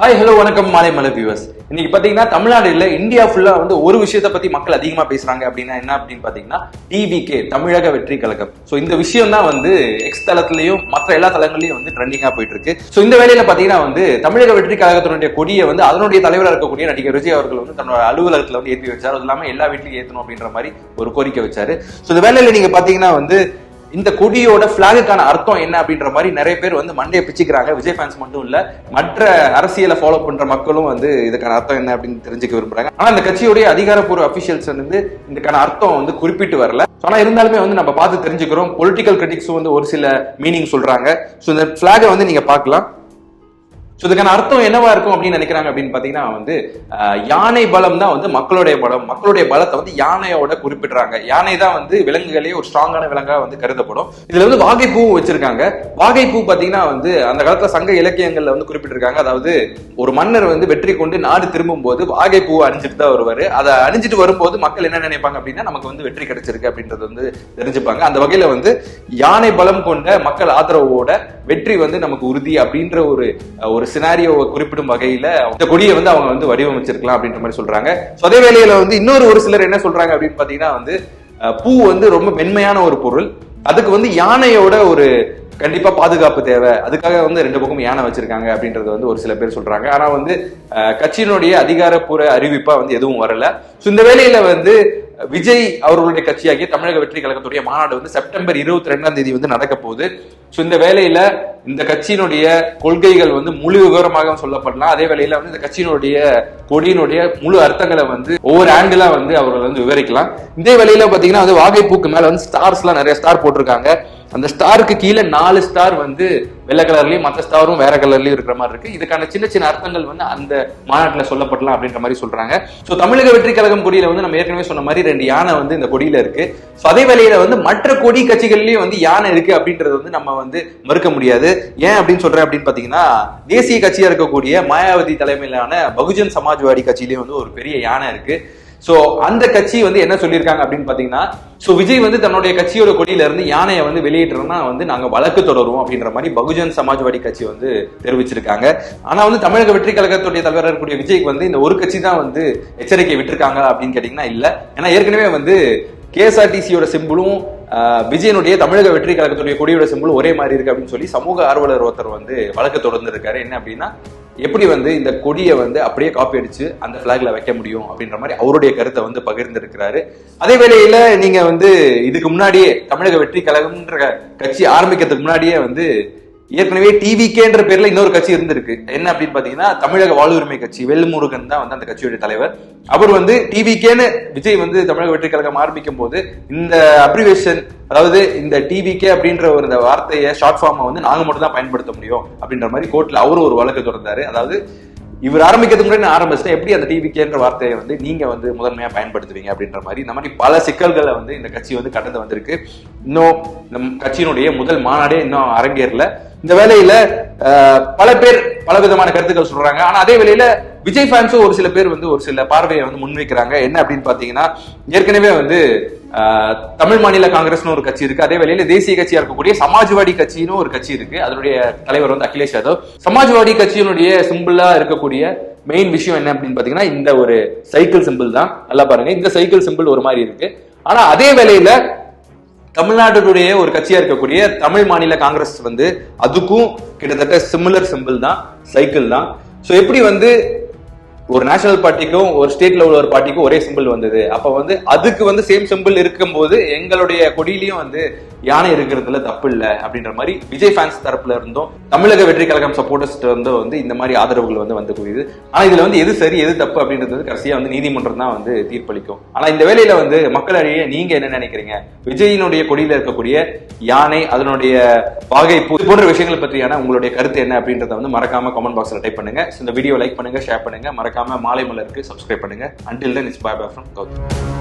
Hi hello வணக்கம் மாலை மலை வியூவர்ஸ் இன்னைக்கு பாத்தீங்கன்னா தமிழ்நாடு இல்ல இந்தியா ஃபுல்லா வந்து ஒரு விஷயத்தை பத்தி மக்கள் அதிகமா பேசுறாங்க அப்படின்னா என்ன அப்படின்னு பாத்தீங்கன்னா டிவிகே தமிழக வெற்றி கழகம். சோ இந்த விஷயம் தான் வந்து எக்ஸ் தளத்திலையும் மற்ற எல்லா தளங்களையும் வந்து ட்ரெண்டிங்கா போயிட்டு இருக்கு சோ இந்த வேலையில பாத்தீங்கன்னா வந்து தமிழக வெற்றி கழகத்தினுடைய கொடியை வந்து அதனுடைய தலைவராக இருக்கக்கூடிய நடிகர் விஜய் அவர்கள் வந்து தன்னோட அலுவலகத்துல வந்து ஏற்றி வச்சார். அது இல்லாம எல்லா வீட்லையும் ஏத்தணும் அப்படின்ற மாதிரி ஒரு கோரிக்கை வச்சாரு. சோ இந்த வேலையில நீங்க பாத்தீங்கன்னா வந்து இந்த கொடியோட பிளாகுக்கான அர்த்தம் என்ன அப்படின்ற மாதிரி நிறைய பேர் வந்து மண்டையை பிச்சுக்கிறாங்க. விஜய் ஃபேன்ஸ் மட்டும் இல்ல மற்ற அரசியலை ஃபாலோ பண்ற மக்களும் வந்து இதுக்கான அர்த்தம் என்ன அப்படின்னு தெரிஞ்சுக்க விரும்புறாங்க. ஆனா இந்த கட்சியுடைய அதிகாரப்பூர்வ அபிஷியல்ஸ் வந்து இதுக்கான அர்த்தம் வந்து குறிப்பிட்டு வரல. ஆனா இருந்தாலுமே வந்து நம்ம பார்த்து தெரிஞ்சுக்கிறோம். பொலிட்டிக்கல் கிரிட்டிக்ஸும் வந்து ஒரு சில மீனிங் சொல்றாங்க. ஸோ இந்த பிளாகை வந்து நீங்க பார்க்கலாம். ஸோ இதுக்கான அர்த்தம் என்னவா இருக்கும் அப்படின்னு நினைக்கிறாங்க அப்படின்னு பார்த்தீங்கன்னா வந்து யானை பலம் தான் வந்து மக்களுடைய பலம். மக்களுடைய பலத்தை வந்து யானையோட குறிப்பிடுறாங்க. யானை தான் வந்து விலங்குகளே ஒரு ஸ்ட்ராங்கான விலங்காக வந்து கருதப்படும். இதுல வந்து வாகைப்பூவும் வச்சிருக்காங்க. வாகைப்பூ பார்த்தீங்கன்னா வந்து அந்த காலத்துல சங்க இலக்கியங்கள்ல வந்து குறிப்பிட்டிருக்காங்க. அதாவது ஒரு மன்னர் வந்து வெற்றி கொண்டு நாடு திரும்பும் போது வாகைப்பூ அணிஞ்சிட்டு தான் வருவார். அதை அணிஞ்சிட்டு வரும்போது மக்கள் என்ன நினைப்பாங்க அப்படின்னா நமக்கு வந்து வெற்றி கிடைச்சிருக்கு அப்படின்றது வந்து தெரிஞ்சுப்பாங்க. அந்த வகையில வந்து யானை பலம் கொண்ட மக்கள் ஆதரவோட வெற்றி வந்து நமக்கு உறுதி அப்படின்ற ஒரு ஒரு சினாரியோவை குறிப்பிடும் வகையில இந்த கொடியை வந்து அவங்க வந்து வடிவமைச்சிருக்கலாம் அப்படின்ற மாதிரி சொல்றாங்க. So, அதே வேலையில வந்து இன்னொரு ஒரு சிலர் என்ன சொல்றாங்க அப்படின்னு பாத்தீங்கன்னா வந்து பூ வந்து ரொம்ப மென்மையான ஒரு பொருள். அதுக்கு வந்து யானையோட ஒரு கண்டிப்பா பாதுகாப்பு தேவை. அதுக்காக வந்து ரெண்டு பக்கம் யானை வச்சிருக்காங்க அப்படின்றது வந்து ஒரு சில பேர் சொல்றாங்க. ஆனா வந்து கட்சியினுடைய அதிகாரப்பூர்வ அறிவிப்பா வந்து எதுவும் வரல. ஸோ இந்த வேலையில வந்து விஜய் அவர்களுடைய கட்சியாகிய தமிழக வெற்றி கழகத்துடைய மாநாடு வந்து செப்டம்பர் இருபத்தி ரெண்டாம் தேதி வந்து நடக்க போகுது. ஸோ இந்த வேலையில இந்த கட்சியினுடைய கொள்கைகள் வந்து முழு விவரமாக சொல்லப்படலாம். அதே வேளையில வந்து இந்த கட்சியினுடைய கொடியினுடைய முழு அர்த்தங்களை வந்து ஒவ்வொரு ஆங்கிளா வந்து அவர்கள் வந்து விவரிக்கலாம். இதே வேலையில பாத்தீங்கன்னா வந்து வாகைப்பூக்கு மேல வந்து ஸ்டார்ஸ் எல்லாம் நிறைய ஸ்டார் போட்டிருக்காங்க. அந்த ஸ்டாருக்கு கீழே நாலு ஸ்டார் வந்து வெள்ளை கலர்லயும் மற்ற ஸ்டாரும் வேற கலர்லயும் இருக்கிற மாதிரி இருக்கு. இதுக்கான சின்ன சின்ன அர்த்தங்கள் வந்து அந்த மாநாட்டில் சொல்லப்படலாம் அப்படின்ற மாதிரி சொல்றாங்க. ஸோ தமிழக வெற்றி கழகம் கொடியில வந்து நம்ம ஏற்கனவே சொன்ன மாதிரி ரெண்டு யானை வந்து இந்த கொடியில இருக்கு. ஸோ அதே வேலையில வந்து மற்ற கொடி கட்சிகள்லயும் வந்து யானை இருக்கு அப்படின்றது வந்து நம்ம வந்து மறுக்க முடியாது. ஏன் அப்படின்னு சொல்றேன் அப்படின்னு பாத்தீங்கன்னா தேசிய கட்சியா இருக்கக்கூடிய மாயாவதி தலைமையிலான பகுஜன் சமாஜ்வாடி கட்சியிலயும் வந்து ஒரு பெரிய யானை இருக்கு. சோ அந்த கட்சி வந்து என்ன சொல்லியிருக்காங்க அப்படின்னு பாத்தீங்கன்னா சோ விஜய் வந்து தன்னுடைய கட்சியோட கொடியில இருந்து யானையை வந்து வெளியிட்டுறோம்னா வந்து நாங்க வழக்கு தொடருவோம் அப்படின்ற மாதிரி பகுஜன் சமாஜ்வாடி கட்சி வந்து தெரிவிச்சிருக்காங்க. ஆனா வந்து தமிழக வெற்றி கழகத்துடைய தலைவராக இருக்கக்கூடிய விஜய்க்கு வந்து இந்த ஒரு கட்சி தான் வந்து எச்சரிக்கை விட்டுருக்காங்க அப்படின்னு கேட்டீங்கன்னா இல்ல. ஏன்னா ஏற்கனவே வந்து கேஎஸ்ஆர்டிசியோட சிம்பிளும் விஜயனுடைய தமிழக வெற்றி கழகத்துடைய கொடியோட சிம்பிள் ஒரே மாதிரி இருக்கு அப்படின்னு சொல்லி சமூக ஆர்வலர் ஒருத்தர் வந்து வழக்கு தொடர்ந்து இருக்காரு என்ன அப்படின்னா எப்படி வந்து இந்த கொடியை வந்து அப்படியே காப்பி அடிச்சு அந்த பிளாக்ல வைக்க முடியும் அப்படின்ற மாதிரி அவருடைய கருத்தை வந்து பகிர்ந்திருக்கிறாரு. அதே வேளையில நீங்க வந்து இதுக்கு முன்னாடியே தமிழக வெற்றி கழகம்ன்ற கட்சி ஆரம்பிக்கிறதுக்கு முன்னாடியே வந்து ஏற்கனவே டிவிகேன்ற பேர்ல இன்னொரு கட்சி இருந்திருக்கு. என்ன அப்படின்னு பாத்தீங்கன்னா தமிழக வாழ்வுரிமை கட்சி வெல்முருகன் தான் வந்து அந்த கட்சியுடைய தலைவர். அவர் வந்து டிவிகேன்னு விஜய் வந்து தமிழக வெற்றி கழகம் ஆரம்பிக்கும் போது இந்த அப்ரிவேஷன் அதாவது இந்த டிவிகே அப்படின்ற ஒரு இந்த வார்த்தையை ஷார்ட் ஃபார்மை வந்து நாங்க மட்டும் தான் பயன்படுத்த முடியும் அப்படின்ற மாதிரி கோர்ட்ல அவரும் ஒரு வழக்கு தொடர்ந்தாரு. அதாவது இவர் ஆரம்பிக்கிறதுக்கு முன்னாடி நான் ஆரம்பிச்சிட்டேன். எப்படி அந்த டிவிக்கேன்ற வார்த்தையை வந்து நீங்க வந்து முதன்மையா பயன்படுத்துவீங்க அப்படின்ற மாதிரி இந்த மாதிரி பல சிக்கல்களை வந்து இந்த கட்சி வந்து கடந்து வந்திருக்கு. இன்னும் நம் கட்சியினுடைய முதல் மாநாடே இன்னும் அரங்கேறல. இந்த வேலையில பல பேர் பல விதமான கருத்துக்கள் சொல்றாங்க. ஆனா அதே வேலையில விஜய் ஃபேன்ஸும் ஒரு சில பேர் வந்து ஒரு சில பார்வையை வந்து முன்வைக்கிறாங்க. என்ன அப்படின்னு பாத்தீங்கன்னா ஏற்கனவே வந்து தமிழ் மாநில காங்கிரஸ்னு ஒரு கட்சி இருக்கு. அதே வேளையில தேசிய கட்சியா இருக்கக்கூடிய சமாஜ்வாடி கட்சின்னு ஒரு கட்சி இருக்கு. அதனுடைய தலைவர் வந்து அகிலேஷ் யாதவ். சமாஜ்வாடி கட்சியினுடைய சிம்பிளா இருக்கக்கூடிய மெயின் விஷயம் என்ன அப்படின்னு பாத்தீங்கன்னா இந்த ஒரு சைக்கிள் சிம்பிள் தான். நல்லா பாருங்க. இந்த சைக்கிள் சிம்பிள் ஒரு மாதிரி இருக்கு. ஆனா அதே வேளையில தமிழ்நாட்டினுடைய ஒரு கட்சியா இருக்கக்கூடிய தமிழ் மாநில காங்கிரஸ் வந்து அதுக்கும் கிட்டத்தட்ட சிமிலர் சிம்பிள் தான் சைக்கிள் தான். ஸோ எப்படி வந்து ஒரு நேஷனல் பார்ட்டிக்கும் ஒரு ஸ்டேட்ல உள்ள ஒரு பார்ட்டிக்கும் ஒரே சிம்பிள் வந்தது? அப்ப வந்து அதுக்கு வந்து சேம் சிம்பிள் இருக்கும்போது எங்களுடைய கொடியிலையும் வந்து யானை இருக்கிறதுல தப்பு இல்லை அப்படின்ற மாதிரி விஜய் ஃபேன்ஸ் தரப்புல இருந்தும் தமிழக வெற்றி கழகம் சப்போர்ட்டர்ஸ் இருந்தும் வந்து இந்த மாதிரி ஆதரவுகள் வந்து வந்து குவியுது ஆனா இதுல வந்து எது சரி எது தப்பு அப்படின்றது வந்து கடைசியா வந்து நீதிமன்றம் தான் வந்து தீர்ப்பளிக்கும். ஆனா இந்த வேலையில வந்து மக்களிடையே நீங்க என்ன நினைக்கிறீங்க? விஜயினுடைய கொடியில இருக்கக்கூடிய யானை அதனுடைய வாகைப்பூ இது போன்ற விஷயங்கள் பற்றியான உங்களுடைய கருத்து என்ன அப்படின்றத வந்து மறக்காம கமெண்ட் பாக்ஸ்ல டைப் பண்ணுங்க. இந்த வீடியோ லைக் பண்ணுங்க ஷேர் பண்ணுங்க. மறக்காம மாலை மலருக்கு சப்ஸ்கிரைப் பண்ணுங்க. Until then it's bye bye from Gautham